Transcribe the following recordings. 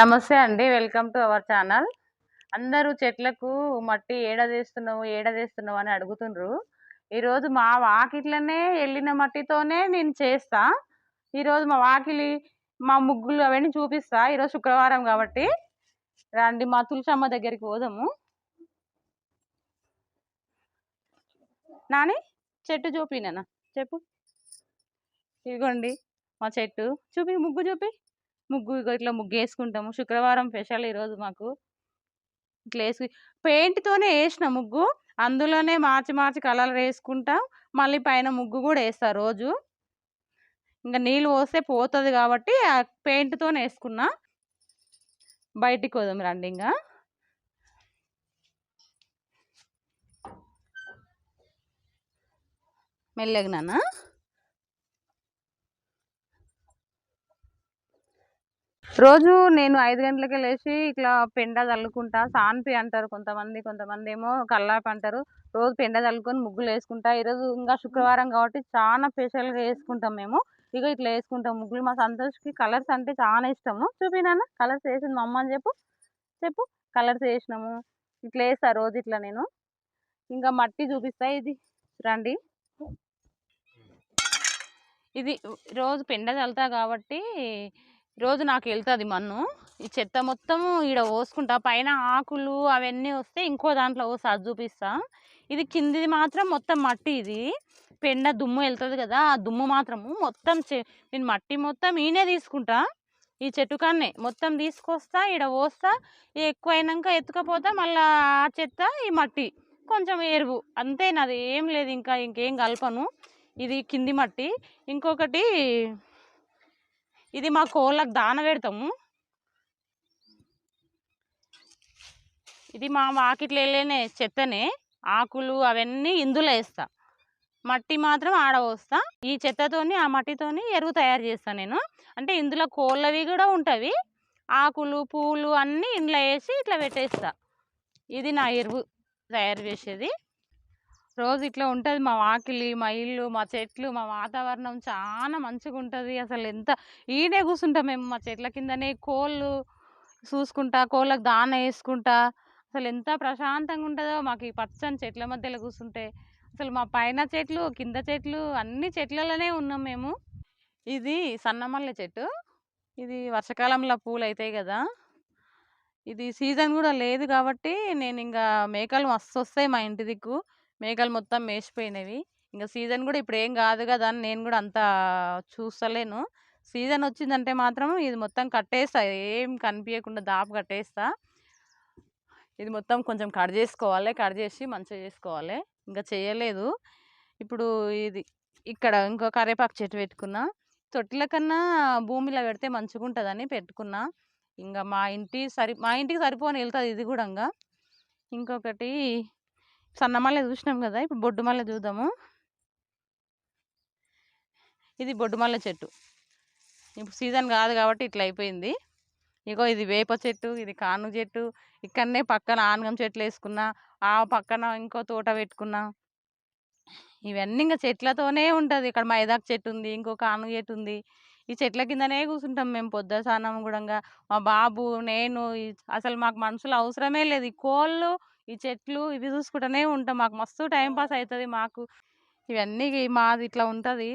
నమస్తే అండి. Welcome to our channel. అందరూ చెట్లకు మట్టి ఏడదేస్తున్నావు తీస్తున్నావు అని అడుగుతుండ్రు. ఈరోజు మా వాకిట్లనే వెళ్ళిన మట్టితోనే నేను చేస్తా. ఈరోజు మా వాకిలి మా ముగ్గులు అవన్నీ చూపిస్తా. ఈరోజు శుక్రవారం కాబట్టి. రండి మా తులసమ్మ దగ్గరికి పోదాము. నాని చెట్టు చూపినా చెప్పు. ఇదిగోండి మా చెట్టు. చూపి ముగ్గు చూపి. ముగ్గు ఇట్లా ముగ్గు వేసుకుంటాము శుక్రవారం స్పెషల్ ఈరోజు మాకు. ఇట్లా వేసి పెయింట్తోనే వేసిన ముగ్గు. అందులోనే మార్చి మార్చి కలర్లు వేసుకుంటాం మళ్ళీ పైన ముగ్గు కూడా వేస్తా రోజు. ఇంకా నీళ్ళు పోస్తే పోతుంది కాబట్టి ఆ పెయింట్తోనే వేసుకున్నా. బయటికి పోదాం రండి ఇంకా మెల్లగినానా రోజు నేను ఐదు గంటలకే లేచి ఇట్లా పెండ చల్లుకుంటా సాన్పి అంటారు కొంతమంది కొంతమంది ఏమో కల్లాపి అంటారు. రోజు పెండ చల్లుకొని ముగ్గులు వేసుకుంటా. ఈరోజు ఇంకా శుక్రవారం కాబట్టి చాలా స్పెషల్గా వేసుకుంటాం మేము. ఇక ఇట్లా వేసుకుంటాం ముగ్గులు. మా సంతోష్కి కలర్స్ అంటే చాలా ఇష్టము. చూపినానా కలర్స్ వేసింది మా అమ్మ అని చెప్పు. చెప్పు కలర్స్ వేసినాము. ఇట్లా వేస్తా రోజు ఇట్లా నేను. ఇంకా మట్టి చూపిస్తా ఇది. రండి. ఇది రోజు పెండ చల్లుతా కాబట్టి రోజు నాకు వెళ్తుంది మన్ను. ఈ చెత్త మొత్తము ఈడ పోసుకుంటా పైన ఆకులు అవన్నీ వస్తే ఇంకో దాంట్లో పోసి అది చూపిస్తా. ఇది కిందిది మాత్రం మొత్తం మట్టి ఇది. పెండ దుమ్ము వెళ్తుంది కదా ఆ దుమ్ము మాత్రము మొత్తం నేను మట్టి మొత్తం ఈయనే తీసుకుంటా. ఈ చెట్టు కాన్నే మొత్తం తీసుకొస్తా ఈడ పోస్తా. ఎక్కువైనాక ఎత్తుకపోతా మళ్ళీ ఆ చెత్త ఈ మట్టి కొంచెం ఎరువు. అంతే నాది ఏం లేదు ఇంకా ఇంకేం కలపను. ఇది కింది మట్టి. ఇంకొకటి ఇది మా కోళ్ళకు దాన పెడతాము. ఇది మా వాకిట్లో వెళ్ళేనే చెత్తనే ఆకులు అవన్నీ ఇందులో వేస్తా. మట్టి మాత్రం ఆడ ఈ చెత్తతోని ఆ మట్టితోని ఎరువు తయారు చేస్తాను నేను. అంటే ఇందులో కోళ్ళవి కూడా ఉంటుంది ఆకులు పూలు అన్నీ ఇందులో వేసి ఇట్లా పెట్టేస్తా. ఇది నా ఎరువు తయారు చేసేది. రోజు ఇట్లా ఉంటుంది మా వాకిలి మా ఇల్లు మా చెట్లు మా వాతావరణం చాలా మంచిగా ఉంటుంది అసలు ఎంత ఈడే కూర్చుంటాం మేము మా చెట్ల కిందనే కోళ్ళు చూసుకుంటా కోళ్ళకు దాన వేసుకుంటా. అసలు ఎంత ప్రశాంతంగా ఉంటుందో మాకు ఈ పచ్చని చెట్ల మధ్యలో కూర్చుంటే అసలు మా పైన చెట్లు కింద చెట్లు అన్ని చెట్లలోనే ఉన్నాం మేము. ఇది సన్నమల్లె చెట్టు. ఇది వర్షాకాలంలో పూలు అవుతాయి కదా. ఇది సీజన్ కూడా లేదు కాబట్టి నేను ఇంకా మేకలు మస్తు వస్తాయి మా ఇంటి దిక్కు. మేకలు మొత్తం మేసిపోయినవి. ఇంకా సీజన్ కూడా ఇప్పుడు ఏం కాదు కదా అని నేను కూడా అంత చూస్తలేను. సీజన్ వచ్చిందంటే మాత్రం ఇది మొత్తం కట్టేస్తా. ఏం కనిపించకుండా దాపు కట్టేస్తా. ఇది మొత్తం కొంచెం కట్ చేసుకోవాలి. కట్ చేసి మంచిగా చేసుకోవాలి. ఇంకా చేయలేదు. ఇప్పుడు ఇది ఇక్కడ ఇంకో కరేపాకు చెట్టు పెట్టుకున్నా. తొట్టిల కన్నా భూమిలో పెడితే మంచిగా ఉంటుందని పెట్టుకున్నా. ఇంకా మా ఇంటి సరి మా ఇంటికి సరిపోని వెళ్తుంది ఇది కూడా ఇంకొకటి సన్నమల్లె చూసినాం కదా! ఇప్పుడు బొడ్డు మల్లె చూద్దాము. ఇది బొడ్డు మల్లె చెట్టు. ఇప్పుడు సీజన్ కాదు కాబట్టి ఇట్లా అయిపోయింది. ఇగో ఇది వేప చెట్టు ఇది కాను చెట్టు. ఇక్కడనే పక్కన ఆనగం చెట్లు వేసుకున్నా ఆ పక్కన ఇంకో తోట పెట్టుకున్నా. ఇవన్నీ ఇంకా చెట్లతోనే ఉంటుంది. ఇక్కడ మైదాకు చెట్టు ఉంది ఇంకో కాను చెట్టు ఉంది. ఈ చెట్ల కిందనే కూర్చుంటాం మేము పొద్దు స్నానం కూడా మా బాబు నేను అసలు మాకు మనుషులు అవసరమే లేదు. ఈ కోళ్ళు ఈ చెట్లు ఇవి చూసుకుంటూనే ఉంటాం. మాకు మస్తు టైం పాస్ అవుతుంది మాకు. ఇవన్నీ మాది ఇట్లా ఉంటుంది.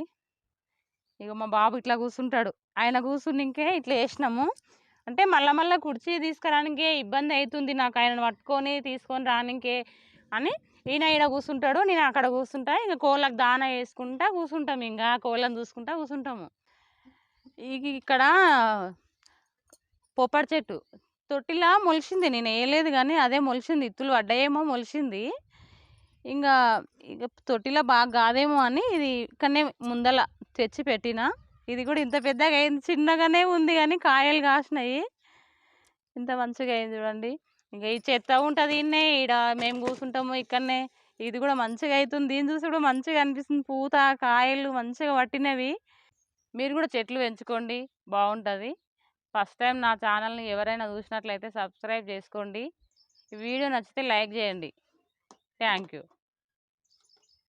ఇక మా బాబు ఇట్లా కూర్చుంటాడు ఆయన కూర్చునికే ఇట్లా వేసినాము అంటే మళ్ళీ మళ్ళీ కుర్చీ తీసుకురానికే ఇబ్బంది అవుతుంది నాకు ఆయన పట్టుకొని తీసుకొని రానికే అని ఈయన ఈయన కూర్చుంటాడు నేను అక్కడ కూర్చుంటా ఇంకా కోళ్ళకు దాన వేసుకుంటా కూర్చుంటాం ఇంకా కోళ్ళని చూసుకుంటా కూర్చుంటాము ఇక్కడ పొప్పడి చెట్టు. తొట్టిలా మొలిచింది నేను వేయలేదు కానీ అదే మొలిసింది. ఇత్తులు పడ్డాయేమో మొలిసింది. ఇంకా ఇక తొట్టిలో బాగా కాదేమో అని ఇది ఇక్కడనే ముందల తెచ్చి పెట్టిన. ఇది కూడా ఇంత పెద్దగా అయింది. చిన్నగానే ఉంది కానీ కాయలు కాసినాయి. ఇంత మంచిగా అయింది చూడండి. ఇంకా ఈ చెత్త ఉంటుంది ఇన్నే ఈడ మేము కూర్చుంటాము ఇక్కడనే. ఇది కూడా మంచిగా అవుతుంది దీన్ని చూసి కూడా మంచిగా అనిపిస్తుంది. పూత కాయలు మంచిగా పట్టినవి. మీరు కూడా చెట్లు పెంచుకోండి. బాగుంటుంది ఫస్ట్ టైం నా ఛానల్ని ఎవరైనా చూసినట్లయితే సబ్స్క్రైబ్ చేసుకోండి. వీడియో నచ్చితే లైక్ చేయండి. Thank you